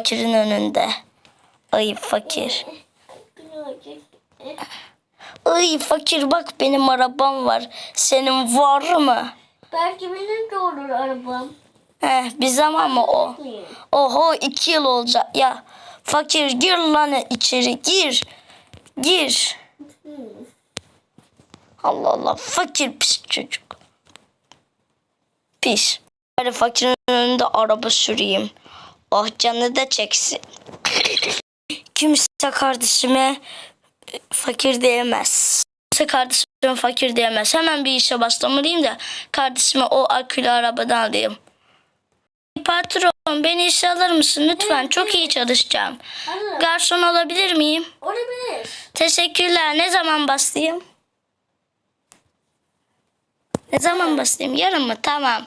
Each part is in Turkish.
fakirin önünde. Ay fakir. Ay fakir bak benim arabam var. Senin var mı? Belki benim de olur arabam. Heh, bir zaman mı o? Oho iki yıl olacak ya. Fakir gir lan içeri gir. Gir. Allah Allah fakir pis çocuk. Pis. Bari fakirin önünde araba süreyim. Oh canı da çeksin. Kimse kardeşime e, fakir diyemez. Kimse kardeşime fakir diyemez. Hemen bir işe başlamalıyım da kardeşime o akülü arabadan alayım. Patron beni işe alır mısın lütfen? Çok iyi çalışacağım. Alırım. Garson olabilir miyim? Olabilir. Teşekkürler. Ne zaman başlayayım? Ne zaman başlayayım? Yarın mı? Tamam.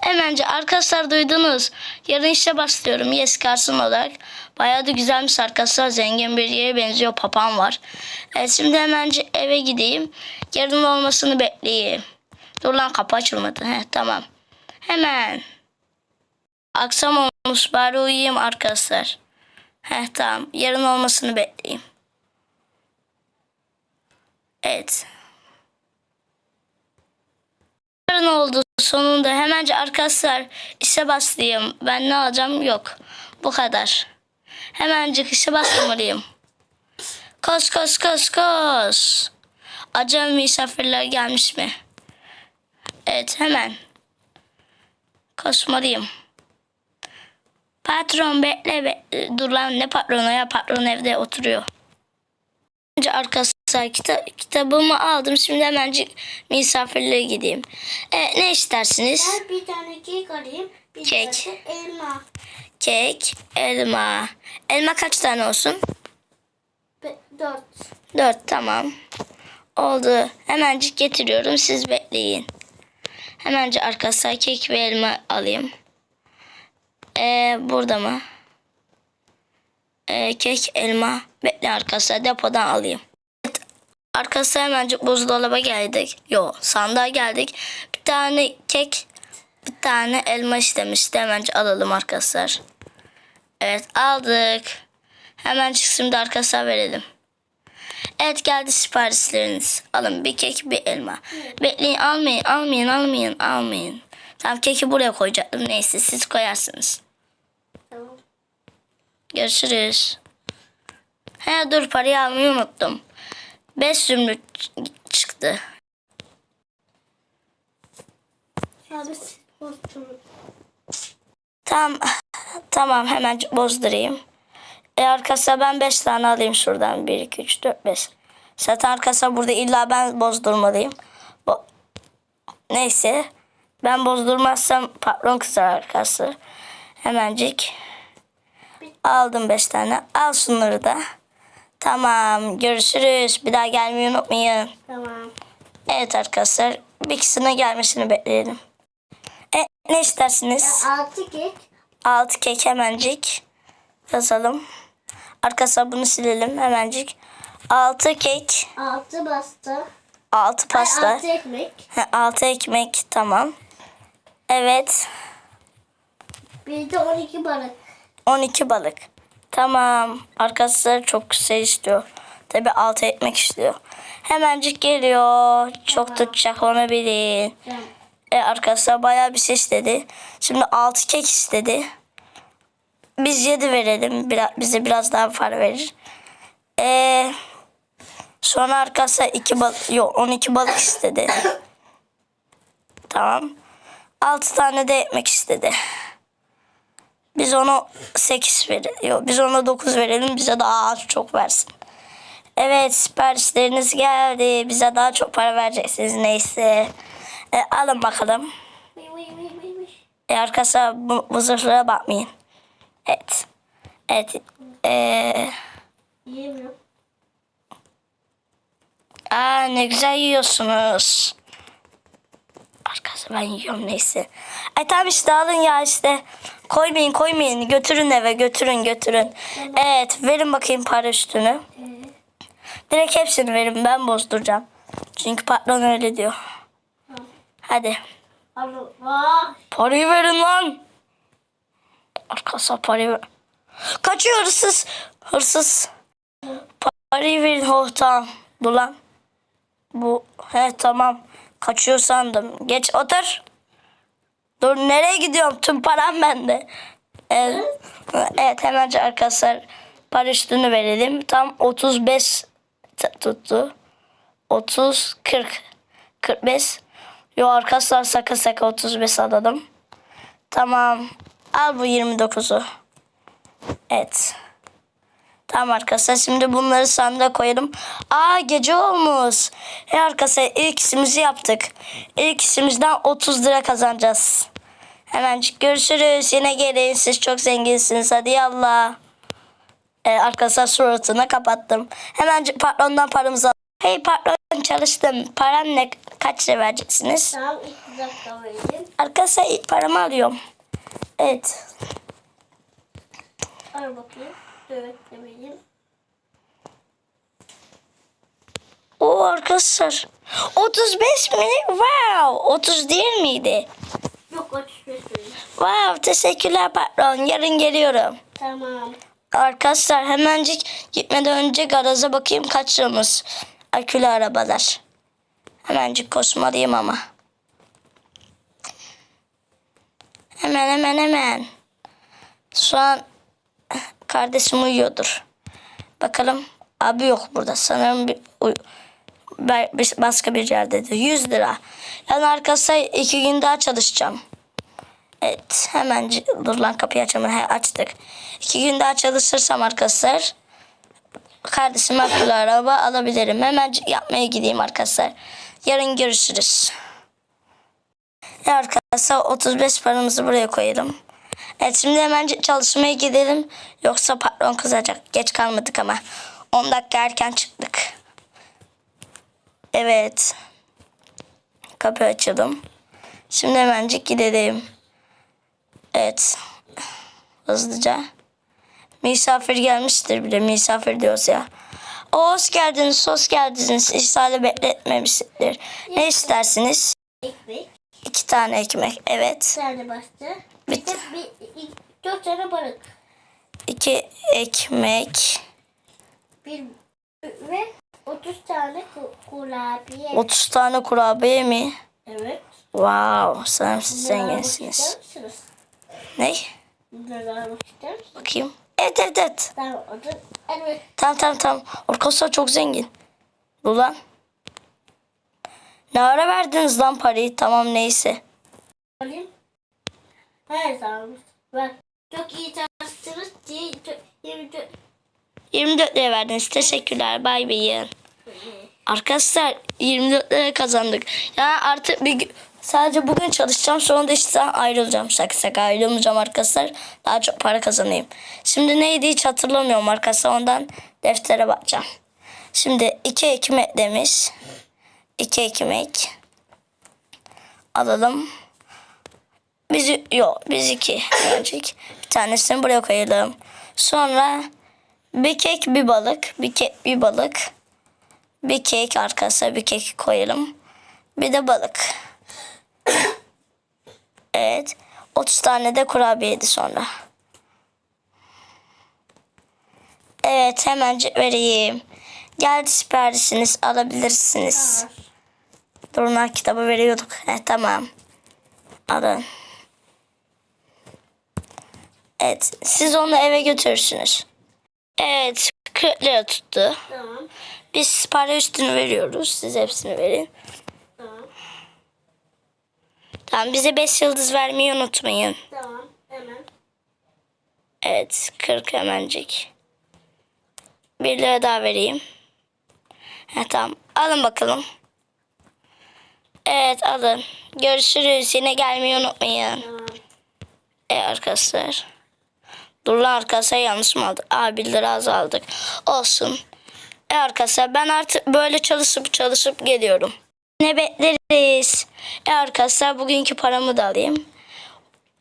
Hemence arkadaşlar duydunuz. Yarın işe başlıyorum. Yes garson olarak. Bayağı da güzelmiş arkadaşlar. Zengin bir yere benziyor. Papam var. Evet şimdi hemen eve gideyim. Yarın olmasını bekleyeyim. Dur lan kapı açılmadı. Heh, tamam. Hemen. Akşam olmuş bari uyuyayım arkadaşlar. Heh tamam. Yarın olmasını bekleyeyim. Evet. Yarın oldu sonunda. Hemence arkadaşlar işe başlayayım. Ben ne alacağım yok. Bu kadar. Hemencik işe başlamalıyım. Koş koş koş koş. Acaba misafirler gelmiş mi? Evet hemen. Koşmalıyım. Patron bekle, bekle. Dur lan ne patronu ya patron evde oturuyor. Önce arkadaşlar kita kitabımı aldım. Şimdi hemencik misafirliğe gideyim. E, ne istersiniz? Ben bir tane kek alayım. Bir Kek. tane elma. Kek, elma. Elma kaç tane olsun? Be- dört. Dört tamam. Oldu. Hemencik getiriyorum. Siz bekleyin. Hemencik arkadaşlar kek ve elma alayım. Ee, burada mı? Ee, kek, elma. Bekle arkadaşlar depodan alayım. Arkadaşlar hemencik buzdolaba geldik. Yo sandığa geldik. Bir tane kek, bir tane elma istemişti. Hemencik alalım arkadaşlar. Evet aldık. Hemen şimdi arkadaşlar verelim. Evet geldi siparişleriniz. Alın bir kek bir elma. Bekleyin almayın almayın almayın almayın. Tamam keki buraya koyacaktım. Neyse siz koyarsınız. Tamam. Görüşürüz. He dur parayı almayı unuttum. 5 zümrüt çıktı. Bozdunuz. Tamam. Hemen bozdurayım. E arkası ben 5 tane alayım şuradan. 1, 2, 3, 4, 5. Zaten arkası burada illa ben bozdurmalıyım. Bu... Neyse. Ben bozdurmazsam patron kızar arkası. Hemencik. Aldım 5 tane. Al şunları da. Tamam. Görüşürüz. Bir daha gelmeyi unutmayın. Tamam. Evet arkadaşlar. Bir ikisine gelmesini bekleyelim. E, ne istersiniz? Altı kek. Altı kek hemencik yazalım. Arka bunu silelim hemencik. Altı kek, Altı bastı. altı pasta, Ay, altı ekmek. ha, altı ekmek tamam. Evet, Bir de on iki balık. 12 balık. Tamam. Arkadaşlar çok şey istiyor. Tabi altı ekmek istiyor. Hemencik geliyor. Çok tutacak onu bilin. Tamam. E, arkadaşlar bayağı bir şey istedi. Şimdi 6 kek istedi. Biz 7 verelim. Biraz, bize biraz daha para verir. E, sonra arkadaşlar 2 bal yok 12 balık istedi. tamam. 6 tane de ekmek istedi. Biz ona 8 verelim. Yok, biz ona 9 verelim. Bize daha az çok versin. Evet siparişleriniz geldi. Bize daha çok para vereceksiniz neyse. E, alın bakalım. E, arkadaşlar bu, bu zırhlara bakmayın. Evet. Evet. E, Yiyemiyorum. aa, ne güzel yiyorsunuz. Arkadaşlar ben yiyorum neyse. Ay tamam işte alın ya işte. Koymayın koymayın. Götürün eve götürün götürün. Evet verin bakayım para üstünü. Direkt hepsini verin ben bozduracağım. Çünkü patron öyle diyor. Hadi. Allah. Parayı verin lan. Arkadaşlar parayı ver. Kaçıyor hırsız. Hırsız. Parayı verin. Oh tamam. Bu lan. Bu. He tamam. Kaçıyor sandım. Geç otur. Dur nereye gidiyorum? Tüm param bende. Evet, evet hemen arkadaşlar para üstünü verelim. Tam 35 t- tuttu. 30 40 45 Yo arkadaşlar sakın sakın 35 alalım. Tamam. Al bu 29'u. Evet. Tamam arkadaşlar şimdi bunları sandığa koyalım. Aa gece olmuş. E arkadaşlar ilk işimizi yaptık. İlk işimizden 30 lira kazanacağız. Hemencik görüşürüz. Yine gelin. Siz çok zenginsiniz. Hadi yallah. E, arkadaşlar suratını kapattım. Hemencik patrondan paramızı al. Hey patron çalıştım. Param ne? Kaç lira vereceksiniz? Tamam iki dakika vereyim. Arkadaşlar paramı alıyorum. Evet. Al bakayım. Evet de vereyim. O arkadaşlar. 35 mi? Wow. 30 değil miydi? Yok 35 vereyim. Wow teşekkürler patron. Yarın geliyorum. Tamam. Arkadaşlar hemencik gitmeden önce garaja bakayım kaç liramız. Akülü arabalar. Hemencik koşmalıyım ama. Hemen hemen hemen. Şu an kardeşim uyuyordur. Bakalım. Abi yok burada. Sanırım bir- başka bir yerdedir. 100 lira. Yani arkadaşlar iki gün daha çalışacağım. Evet hemen dur kapıyı açalım. Açtık. İki gün daha çalışırsam arkadaşlar kardeşim akıllı araba alabilirim. Hemen yapmaya gideyim arkadaşlar. Yarın görüşürüz. Arkadaşlar 35 paramızı buraya koyalım. Evet şimdi hemen çalışmaya gidelim. Yoksa patron kızacak. Geç kalmadık ama. 10 dakika erken çıktık. Evet. Kapı açalım. Şimdi hemencik gidelim. Evet. Hızlıca. Misafir gelmiştir bile. Misafir diyoruz ya. O hoş geldiniz, hoş geldiniz. İşlerle bekletmemiştir. Ne istersiniz? Ekmek. İki tane ekmek. Bir Evet. tane bastı. Bir de bir, iki- dört tane balık. İki ekmek. Bir ve 30 tane ku- kurabiye. 30 tane kurabiye mi? Evet. Wow. Bunları almak zenginsiniz. Ne? Bakayım. Evet evet evet. Tamam evet. Tamam tamam tamam. Çok zengin. Bu lan. Ne ara verdiniz lan parayı? Tamam neyse. Alayım. Zaman var. Çok iyi çalıştınız diye çok- 24 24 lira verdiniz. Teşekkürler. Bay bayın. Arkadaşlar 24 lira kazandık. Yani artık bir sadece bugün çalışacağım. Sonra da işten ayrılacağım. Şaka şaka ayrılmayacağım arkadaşlar. Daha çok para kazanayım. Şimdi neydi hiç hatırlamıyorum arkadaşlar. Ondan deftere bakacağım. Şimdi iki ekmek demiş. İki ekmek. Alalım. Biz yok biz iki gelecek. Bir tanesini buraya koyalım. Sonra bir kek bir balık. Bir kek bir balık. Bir kek arkasına bir kek koyalım. Bir de balık. Evet. 30 tane de kurabiyeydi sonra. Evet hemencik vereyim. Geldi siparişiniz alabilirsiniz. Durun kitabı veriyorduk. He, tamam. Alın. Evet. Siz onu eve götürürsünüz. Evet. 40 lira tuttu. Tamam. Biz para üstünü veriyoruz. Siz hepsini verin. Tamam. Bize 5 yıldız vermeyi unutmayın. Tamam. Hemen. Evet 40 hemencik. 1 lira daha vereyim. Ha, tamam alın bakalım. Evet alın. Görüşürüz. Yine gelmeyi unutmayın. Tamam. E arkadaşlar. Dur lan arkadaşlar yanlış mı aldık? Aa 1 lira az aldık. Olsun. E arkadaşlar ben artık böyle çalışıp çalışıp geliyorum. Ne bekleriz? E arkadaşlar bugünkü paramı da alayım.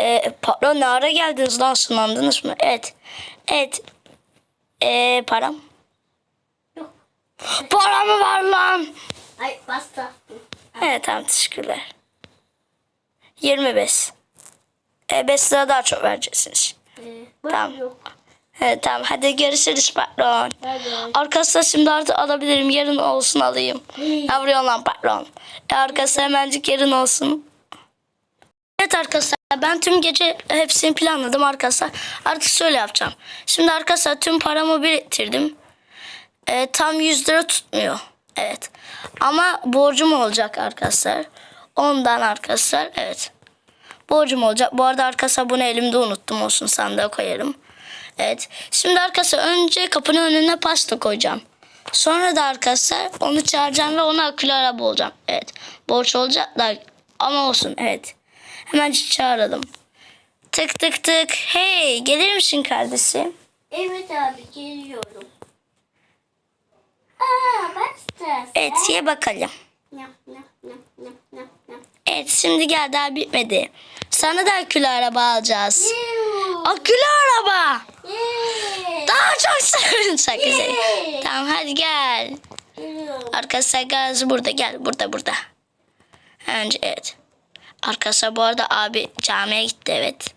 E, patron ne ara geldiniz lan sınandınız mı? Evet. Evet. E, param. Yok. Paramı ver lan. Ay bastı. Evet tamam teşekkürler. 25. E 5 lira daha çok vereceksiniz. Ee, Tamam. yok. Evet, tamam hadi görüşürüz patron. Hadi. Arkadaşlar şimdi artık alabilirim. Yarın olsun alayım. Ne vuruyorsun lan patron? E arkadaşlar hemencik yarın olsun. Evet arkadaşlar ben tüm gece hepsini planladım arkadaşlar. Artık şöyle yapacağım. Şimdi arkadaşlar tüm paramı biriktirdim. E, tam 100 lira tutmuyor. Evet. Ama borcum olacak arkadaşlar. Ondan arkadaşlar evet. Borcum olacak. Bu arada arkadaşlar bunu elimde unuttum olsun sandığa koyarım. Evet. Şimdi arkadaşlar önce kapının önüne pasta koyacağım. Sonra da arkadaşlar onu çağıracağım ve ona akülü araba olacağım. Evet. Borç olacak da ama olsun evet. Hemen çağıralım. Tık tık tık. Hey gelir misin kardeşim? Evet abi geliyorum. Aa istersen. Evet ye bakalım. Evet şimdi gel daha bitmedi. Sana da akülü araba alacağız. Yuh. Akülü araba. Yeah. Daha çok sakızı. Yeah. Tamam hadi gel. Arkadaşlar gaz burada gel burada burada. Önce evet. Arkadaşlar bu arada abi camiye gitti evet.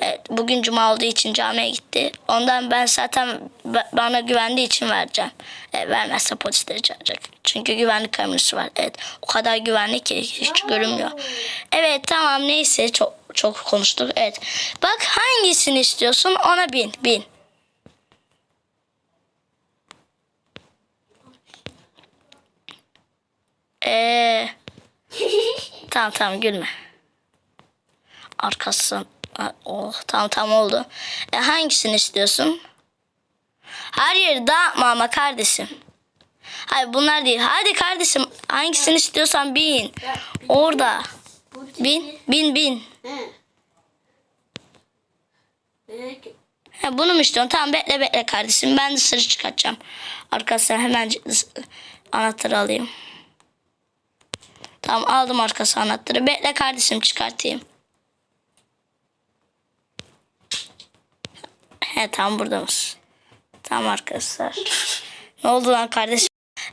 Evet bugün cuma olduğu için camiye gitti. Ondan ben zaten ba- bana güvendiği için vereceğim. Evet, vermezse polisleri çağıracak. Çünkü güvenlik kamerası var. Evet o kadar güvenli ki hiç görünmüyor. Evet tamam neyse çok çok konuştuk. Evet. Bak hangisini istiyorsun ona bin bin. Eee Tamam tamam gülme. Arkası. Ha, Oh tamam tamam oldu. E, hangisini istiyorsun? Her yeri dağıtma ama kardeşim. Hayır bunlar değil. Hadi kardeşim hangisini istiyorsan bin. Orada. Bin bin bin. He, bunu mu istiyorsun? Tamam bekle bekle kardeşim. Ben dışarı çıkartacağım. Arkadaşlar hemen anahtarı alayım. Tamam aldım arkası anahtarı. Bekle kardeşim çıkartayım. He tamam burada mısın? Tamam arkadaşlar. Ne oldu lan kardeşim?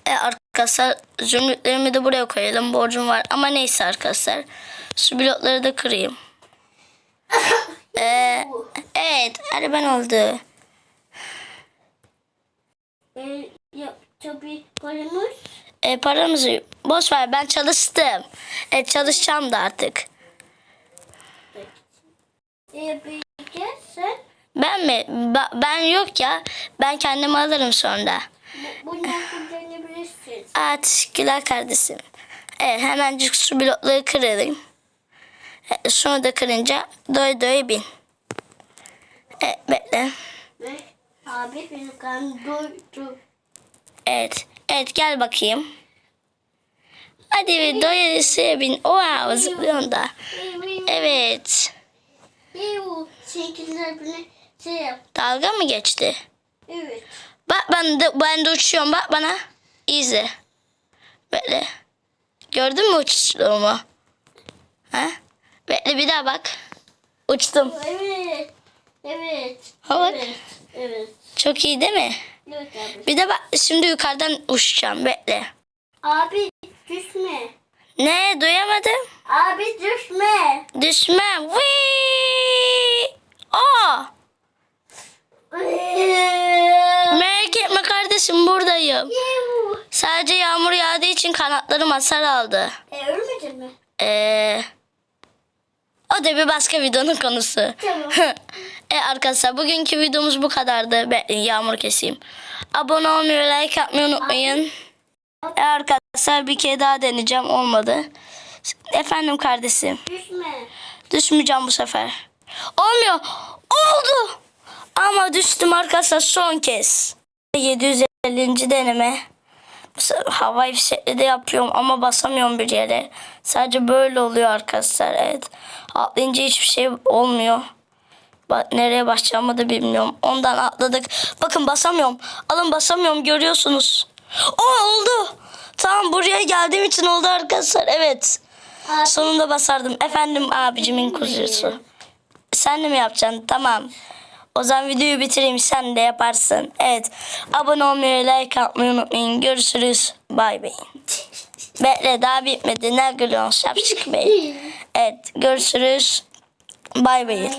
E, arkadaşlar zümrütlerimi de buraya koyalım. Borcum var ama neyse arkadaşlar. Su blokları da kırayım. Ee, evet ben oldu. Ee, ya, tabii paramız. E, paramızı boş ver ben çalıştım. E, çalışacağım da artık. Ben mi? Ba- ben yok ya. Ben kendim alırım sonra. bu, bundan kullanabilirsin. Aa, teşekkürler kardeşim. Evet hemencik su blokları kırayım. E, şunu da kırınca doy doy bin. Evet bekle. Ve abi benim karnım doydu. Evet. Evet gel bakayım. Hadi bir doyasıya bin. Wow zıplıyorsun da. Evet. Yuh, Seninkiler yap. Dalga mı geçti? Evet. Bak ben de, ben de uçuyorum bak bana. İzle. Bekle. Gördün mü uçtuğumu? Ha? Bekle bir daha bak. Uçtum. Evet. Evet. Ha bak. Evet. Evet. Çok iyi değil mi? Evet abi. Bir de bak şimdi yukarıdan uçacağım. Bekle. Abi düşme. Ne duyamadım. Abi düşme. Düşmem. Whee! Aa! Merak kardeşim buradayım. Sadece yağmur yağdığı için kanatlarım hasar aldı. E, ölmedin mi? Ee, o da bir başka videonun konusu. Tamam. e arkadaşlar bugünkü videomuz bu kadardı. Bekleyin yağmur keseyim. Abone olmayı, like atmayı unutmayın. E arkadaşlar bir kere daha deneyeceğim. Olmadı. Efendim kardeşim. Düşme. Düşmeyeceğim bu sefer. Olmuyor. Oldu. Ama düştüm arkadaşlar son kez. 750. deneme. Havai fişekli de yapıyorum ama basamıyorum bir yere. Sadece böyle oluyor arkadaşlar. Evet. Atlayınca hiçbir şey olmuyor. Nereye başlayacağımı da bilmiyorum. Ondan atladık. Bakın basamıyorum. Alın basamıyorum görüyorsunuz. O oldu. Tamam buraya geldiğim için oldu arkadaşlar. Evet. Abi Sonunda basardım. Efendim abicimin kuzusu. Sen de mi yapacaksın? Tamam. O zaman videoyu bitireyim. Sen de yaparsın. Evet. Abone olmayı, like atmayı unutmayın. Görüşürüz. Bay bay. Bekle daha bitmedi. Ne gülüyorsun? Şapşık bey. Evet. Görüşürüz. Bay bay.